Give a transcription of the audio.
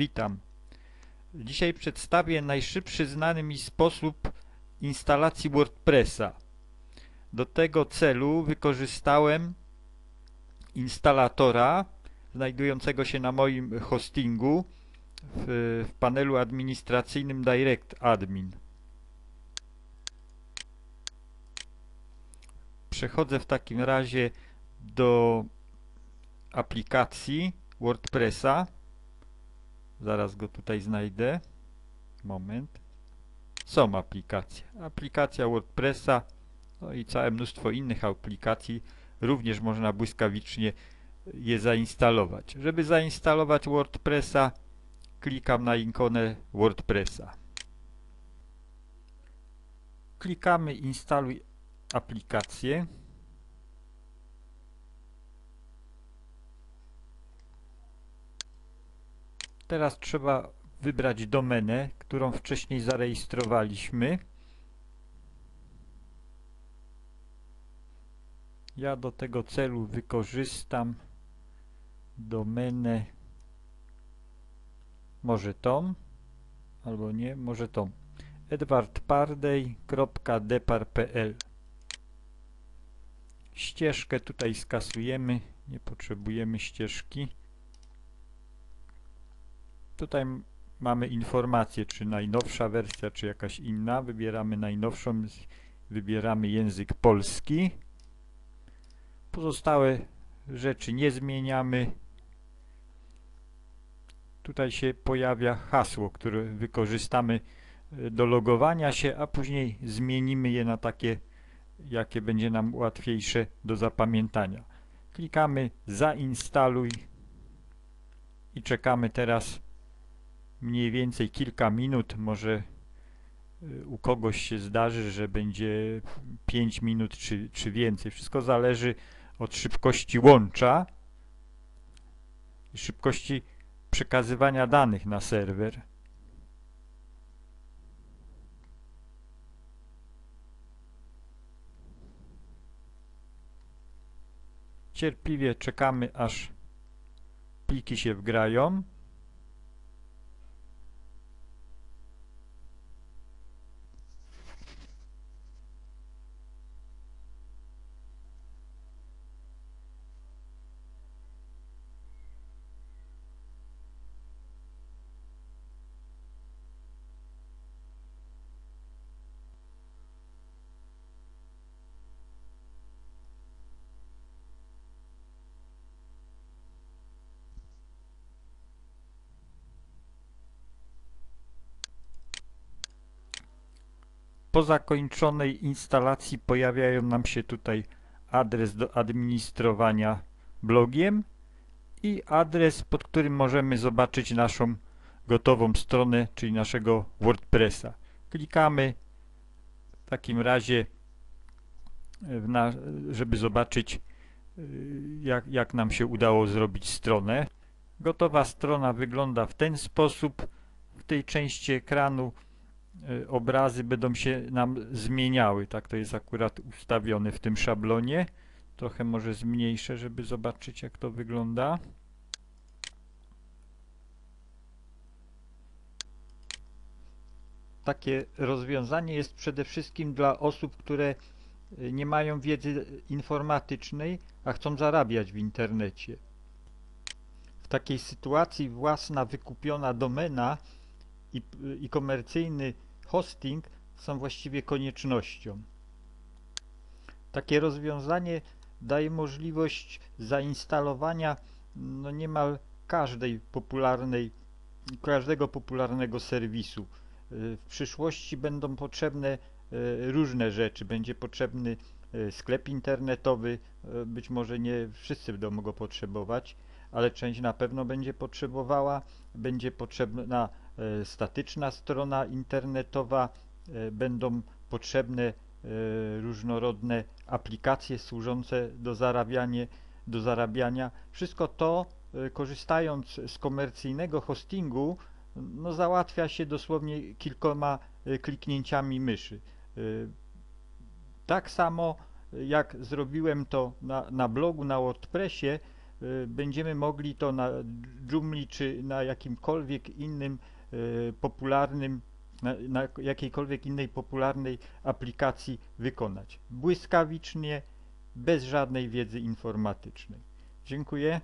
Witam. Dzisiaj przedstawię najszybszy znany mi sposób instalacji WordPressa. Do tego celu wykorzystałem instalatora znajdującego się na moim hostingu w, w panelu administracyjnym Direct Admin. Przechodzę w takim razie do aplikacji WordPressa. Zaraz go tutaj znajdę. Moment. Są aplikacje. Aplikacja WordPressa no i całe mnóstwo innych aplikacji. Również można błyskawicznie je zainstalować. Żeby zainstalować WordPressa klikam na ikonę WordPressa. Klikamy instaluj aplikację. Teraz trzeba wybrać domenę, którą wcześniej zarejestrowaliśmy. Ja do tego celu wykorzystam domenę może tą, albo nie, może tą edwardpardej.depar.pl Ścieżkę tutaj skasujemy, nie potrzebujemy ścieżki. Tutaj mamy informację, czy najnowsza wersja, czy jakaś inna. Wybieramy najnowszą, wybieramy język polski. Pozostałe rzeczy nie zmieniamy. Tutaj się pojawia hasło, które wykorzystamy e, do logowania się, a później zmienimy je na takie, jakie będzie nam łatwiejsze do zapamiętania. Klikamy zainstaluj i czekamy teraz mniej więcej kilka minut, może y, u kogoś się zdarzy, że będzie 5 minut czy, czy więcej. Wszystko zależy od szybkości łącza i szybkości przekazywania danych na serwer. Cierpliwie czekamy aż pliki się wgrają. Po zakończonej instalacji pojawiają nam się tutaj adres do administrowania blogiem i adres, pod którym możemy zobaczyć naszą gotową stronę, czyli naszego WordPressa. Klikamy w takim razie, na, żeby zobaczyć y, jak, jak nam się udało zrobić stronę. Gotowa strona wygląda w ten sposób. W tej części ekranu obrazy będą się nam zmieniały. Tak to jest akurat ustawione w tym szablonie. Trochę może zmniejszę, żeby zobaczyć jak to wygląda. Takie rozwiązanie jest przede wszystkim dla osób, które y, nie mają wiedzy informatycznej, a chcą zarabiać w internecie. W takiej sytuacji własna wykupiona domena i, i komercyjny hosting są właściwie koniecznością. Takie rozwiązanie daje możliwość zainstalowania no niemal każdej popularnej, każdego popularnego serwisu. W przyszłości będą potrzebne e, różne rzeczy. Będzie potrzebny sklep internetowy, e, być może nie wszyscy będą go potrzebować, ale część na pewno będzie potrzebowała. Będzie potrzebna E, statyczna strona internetowa, e, będą potrzebne e, różnorodne aplikacje służące do, zarabianie, do zarabiania. Wszystko to korzystając z komercyjnego hostingu no, załatwia się dosłownie kilkoma kliknięciami myszy. Tak samo jak zrobiłem to na, na blogu, na WordPressie, y, będziemy mogli to na Joomla czy na jakimkolwiek innym y, popularnym, na, na jakiejkolwiek innej popularnej aplikacji wykonać. Błyskawicznie, bez żadnej wiedzy informatycznej. Dziękuję.